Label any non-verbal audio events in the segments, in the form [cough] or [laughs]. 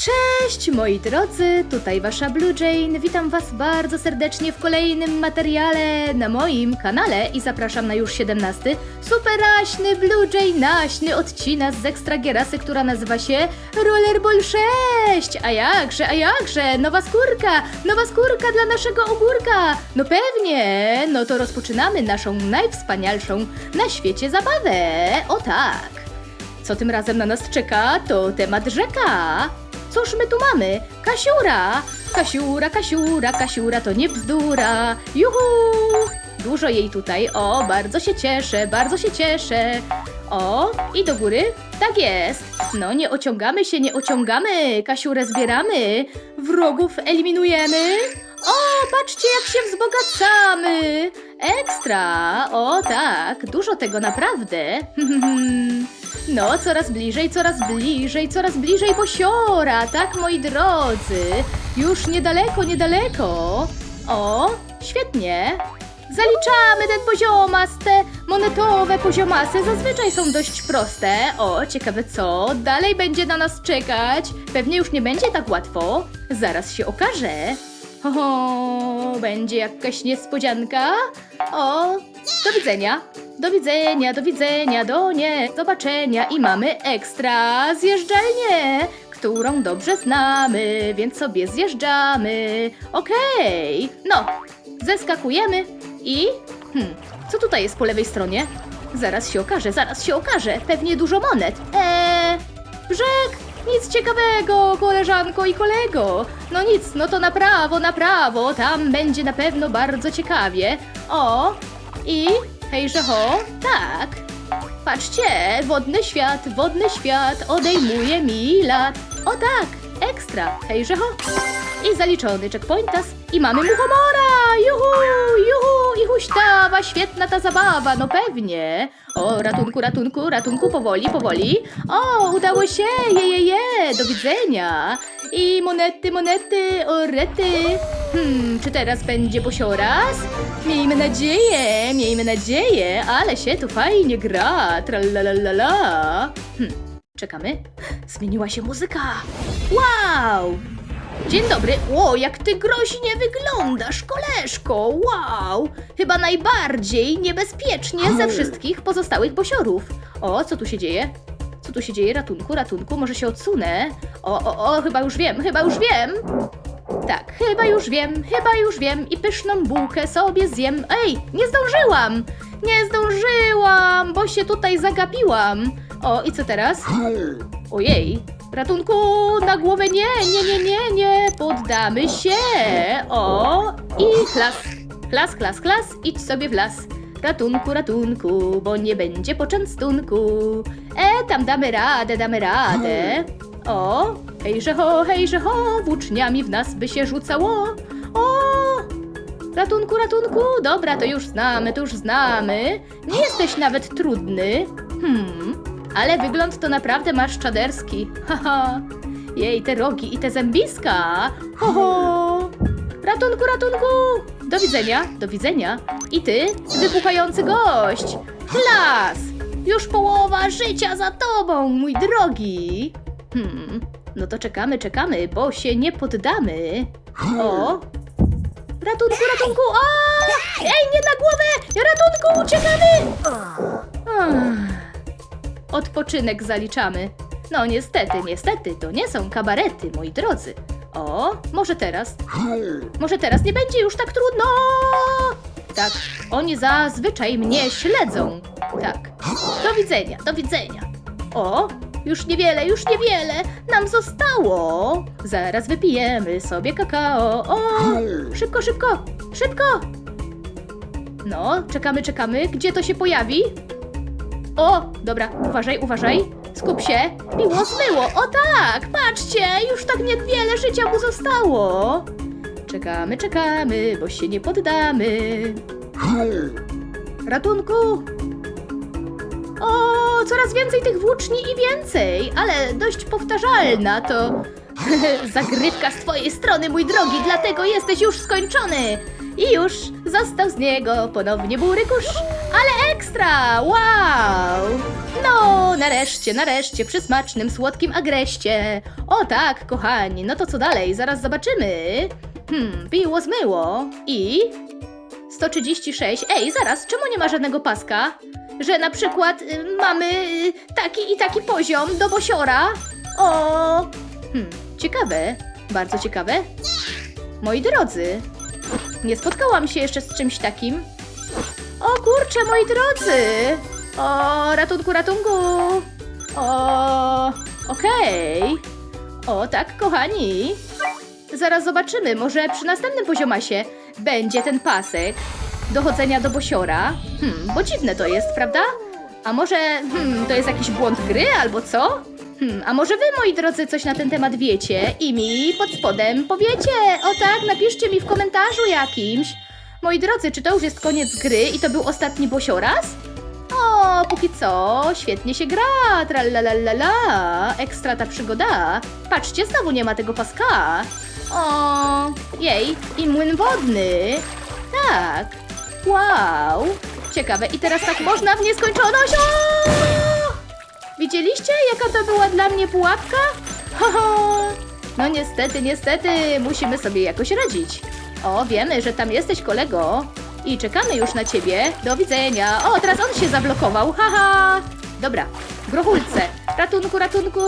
Cześć moi drodzy, tutaj wasza Blue Jane. Witam was bardzo serdecznie w kolejnym materiale na moim kanale i zapraszam na już 17 superaśny Blue Jane odcinek z Ekstra Gierasy, która nazywa się Rollerball 6. A jakże, a jakże, nowa skórka, nowa skórka dla naszego ogórka. No pewnie, no to rozpoczynamy naszą najwspanialszą na świecie zabawę. O tak. Co tym razem na nas czeka, to temat rzeka. Cóż my tu mamy? Kasiura! Kasiura, Kasiura, Kasiura to nie bzdura. Juhu! Dużo jej tutaj. O, bardzo się cieszę, bardzo się cieszę. O, i do góry? Tak jest. No, nie ociągamy się, nie ociągamy. Kasiurę zbieramy. Wrogów eliminujemy. O, patrzcie, jak się wzbogacamy. Ekstra. O, tak. Dużo tego naprawdę. [laughs] No, coraz bliżej, coraz bliżej, coraz bliżej posiora, tak moi drodzy. Już niedaleko, niedaleko. O, świetnie. Zaliczamy ten poziomas, te monetowe poziomasy zazwyczaj są dość proste. O, ciekawe co dalej będzie na nas czekać. Pewnie już nie będzie tak łatwo. Zaraz się okaże. Ho, będzie jakaś niespodzianka. O, do widzenia. Do widzenia, do widzenia, do nie zobaczenia i mamy ekstra zjeżdżalnię, którą dobrze znamy, więc sobie zjeżdżamy. Okej, no, zeskakujemy i... Hmm, co tutaj jest po lewej stronie? Zaraz się okaże, zaraz się okaże, pewnie dużo monet. Eee, brzeg, nic ciekawego, koleżanko i kolego. No nic, no to na prawo, na prawo, tam będzie na pewno bardzo ciekawie. O, i hejże ho, tak. Patrzcie, wodny świat, wodny świat odejmuje mi lat. O tak, ekstra, hejże ho. I zaliczony checkpointas i mamy muchomora! Juhu, juhu, i huśtawa, świetna ta zabawa, no pewnie. O, ratunku, ratunku, ratunku, powoli, powoli. O, udało się, je, je, je, do widzenia. I monety, monety, orety. Hmm, czy teraz będzie posioraz? Miejmy nadzieję, miejmy nadzieję, ale się tu fajnie gra, tralalala. Hmm, czekamy. Zmieniła się muzyka. Wow! Dzień dobry. O, jak ty groźnie wyglądasz, koleżko. Wow! Chyba najbardziej niebezpiecznie ze wszystkich pozostałych posiorów. O, co tu się dzieje? Co tu się dzieje? Ratunku, ratunku, może się odsunę. O, o, o, chyba już wiem, chyba już wiem. Tak, chyba już wiem, chyba już wiem i pyszną bułkę sobie zjem. Ej, nie zdążyłam! Nie zdążyłam, bo się tutaj zagapiłam. O, i co teraz? Ojej, ratunku, na głowę nie, nie, nie, nie, nie, poddamy się. O, i chlas, chlas, chlas, chlas, idź sobie w las. Ratunku, ratunku, bo nie będzie poczęstunku. E, tam damy radę, damy radę. O, hejże ho, hejże ho, włóczniami w nas by się rzucało. O, ratunku, ratunku, dobra, to już znamy, to już znamy. Nie jesteś nawet trudny. Hmm, ale wygląd to naprawdę masz czaderski. [laughs] Haha. Jej, te rogi i te zębiska. Ho, ho. Ratunku, ratunku. Do widzenia, do widzenia. I ty, wybuchający gość. Klas! Już połowa życia za tobą, mój drogi. Hmm, no to czekamy, czekamy, bo się nie poddamy. O! Ratunku, ratunku! O! Ej, nie na głowę! Ratunku, uciekamy! Odpoczynek zaliczamy. No niestety, niestety, to nie są kabarety, moi drodzy. O, może teraz. Może teraz nie będzie już tak trudno. Tak, oni zazwyczaj mnie śledzą. Tak. Do widzenia, do widzenia. O, już niewiele, już niewiele nam zostało. Zaraz wypijemy sobie kakao. O, szybko, szybko, szybko. No, czekamy, czekamy. Gdzie to się pojawi? O, dobra, uważaj, uważaj. Skup się. Piło zmyło. O tak, patrzcie, już tak niewiele życia mu zostało. Czekamy, czekamy, bo się nie poddamy. Ratunku! Coraz więcej tych włóczni i więcej, ale dość powtarzalna to [laughs] zagrywka z twojej strony, mój drogi, dlatego jesteś już skończony. I już został z niego ponownie bury kurz. Ale ekstra! Wow! No, nareszcie, nareszcie, przy smacznym, słodkim agreście. O tak, kochani, no to co dalej? Zaraz zobaczymy. Hmm, piło zmyło. I 136. Ej, zaraz, czemu nie ma żadnego paska? Że na przykład y, mamy y, taki i taki poziom do bosiora? O! Hmm, ciekawe, bardzo ciekawe. Moi drodzy, nie spotkałam się jeszcze z czymś takim. O kurczę, moi drodzy! O, ratunku, ratunku! O, okej. O, tak, kochani. Zaraz zobaczymy, może przy następnym poziomasie będzie ten pasek dochodzenia do bosiora. Hmm, bo dziwne to jest, prawda? A może hmm, to jest jakiś błąd gry albo co? Hmm, a może wy, moi drodzy, coś na ten temat wiecie i mi pod spodem powiecie? O tak, napiszcie mi w komentarzu jakimś. Moi drodzy, czy to już jest koniec gry i to był ostatni bosioraz? O, póki co, świetnie się gra, tralalala, ekstra ta przygoda. Patrzcie, znowu nie ma tego paska. O, jej, i młyn wodny. Tak, wow, ciekawe. I teraz tak można w nieskończoność. O! Widzieliście, jaka to była dla mnie pułapka? Ho, ho. No niestety, niestety, musimy sobie jakoś radzić. O, wiemy, że tam jesteś kolego. I czekamy już na ciebie. Do widzenia. O, teraz on się zablokował. Haha. Dobra, grochulce. Ratunku, ratunku.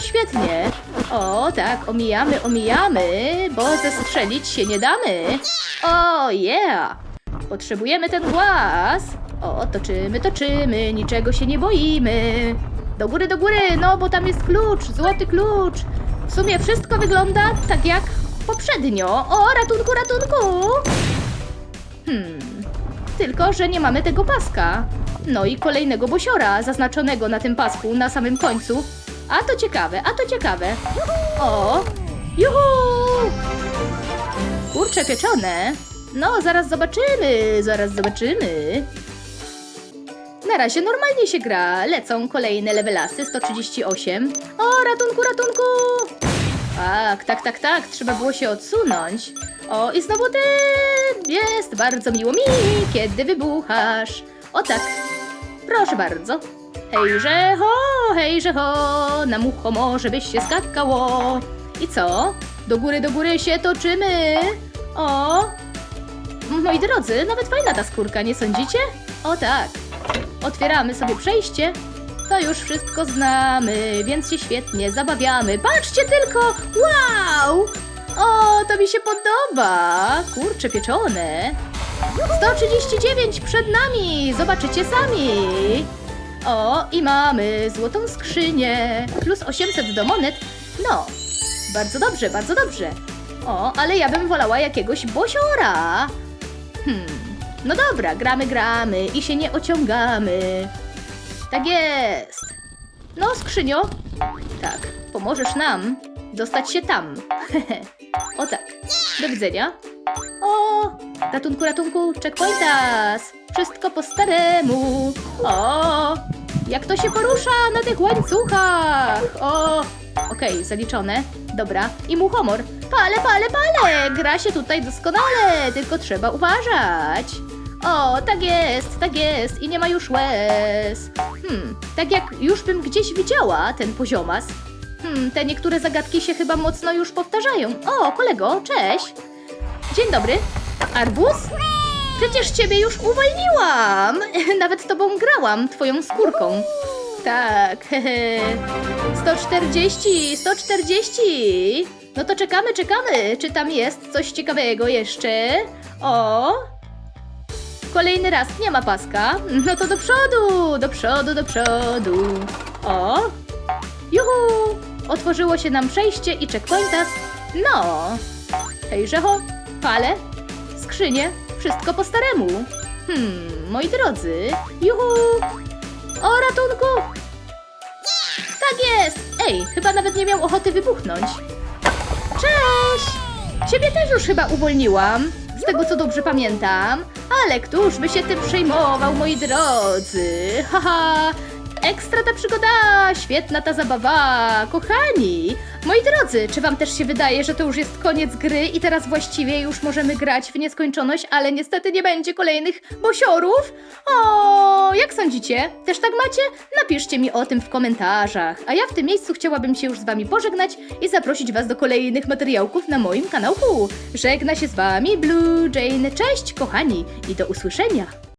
Świetnie. O, tak, omijamy, omijamy, bo zestrzelić się nie damy. O, yeah. Potrzebujemy ten głaz. O, toczymy, toczymy, niczego się nie boimy. Do góry, do góry, no bo tam jest klucz, złoty klucz. W sumie wszystko wygląda tak jak poprzednio. O, ratunku, ratunku! Hmm, tylko że nie mamy tego paska. No i kolejnego bosiora zaznaczonego na tym pasku na samym końcu. A to ciekawe, a to ciekawe. O, juhu! Kurcze pieczone. No, zaraz zobaczymy, zaraz zobaczymy. Na razie normalnie się gra. Lecą kolejne levelasy 138. O, ratunku, ratunku! Tak, tak, tak, tak. Trzeba było się odsunąć. O, i znowu ty! Jest bardzo miło mi, kiedy wybuchasz. O tak. Proszę bardzo. Hejże ho, hejże ho, na muchomorze byś się skakało. I co? Do góry, do góry się toczymy. O, moi drodzy, nawet fajna ta skórka, nie sądzicie? O tak. Otwieramy sobie przejście. To już wszystko znamy, więc się świetnie zabawiamy. Patrzcie tylko! Wow! O, to mi się podoba! Kurcze pieczone. 139 przed nami! Zobaczycie sami! O, i mamy złotą skrzynię. Plus 800 do monet. No, bardzo dobrze, bardzo dobrze. O, ale ja bym wolała jakiegoś bosiora. Hmm, no dobra, gramy, gramy i się nie ociągamy. Tak jest. No, skrzynio. Tak, pomożesz nam dostać się tam. [laughs] o tak. Do widzenia. O, ratunku, ratunku, checkpointas. Wszystko po staremu. O, jak to się porusza na tych łańcuchach. O, okej, zaliczone. Dobra. I muchomor. Pale, pale, pale. Gra się tutaj doskonale, tylko trzeba uważać. O, tak jest, tak jest i nie ma już łez. Hmm, tak jak już bym gdzieś widziała ten poziomas. Hmm, te niektóre zagadki się chyba mocno już powtarzają. O, kolego, cześć. Dzień dobry. Arbuz? Przecież ciebie już uwolniłam. [laughs] Nawet tobą grałam, twoją skórką. Tak, hehe. 140, 140. No to czekamy, czekamy. Czy tam jest coś ciekawego jeszcze? O, Kolejny raz nie ma paska. No to do przodu, do przodu, do przodu. O! Juhu! Otworzyło się nam przejście i checkpointas. No! Hejże ho, fale, skrzynie, wszystko po staremu. Hmm, moi drodzy. Juhu! O, ratunku! Tak jest! Ej, chyba nawet nie miał ochoty wybuchnąć. Cześć! Ciebie też już chyba uwolniłam, z tego co dobrze pamiętam. Ale któż by się tym przejmował, moi drodzy? Haha! Ekstra ta przygoda, świetna ta zabawa, kochani. Moi drodzy, czy wam też się wydaje, że to już jest koniec gry i teraz właściwie już możemy grać w nieskończoność, ale niestety nie będzie kolejnych bosiorów? O, jak sądzicie? Też tak macie? Napiszcie mi o tym w komentarzach. A ja w tym miejscu chciałabym się już z wami pożegnać i zaprosić was do kolejnych materiałków na moim kanałku. Żegna się z wami Blue Jane. Cześć kochani i do usłyszenia.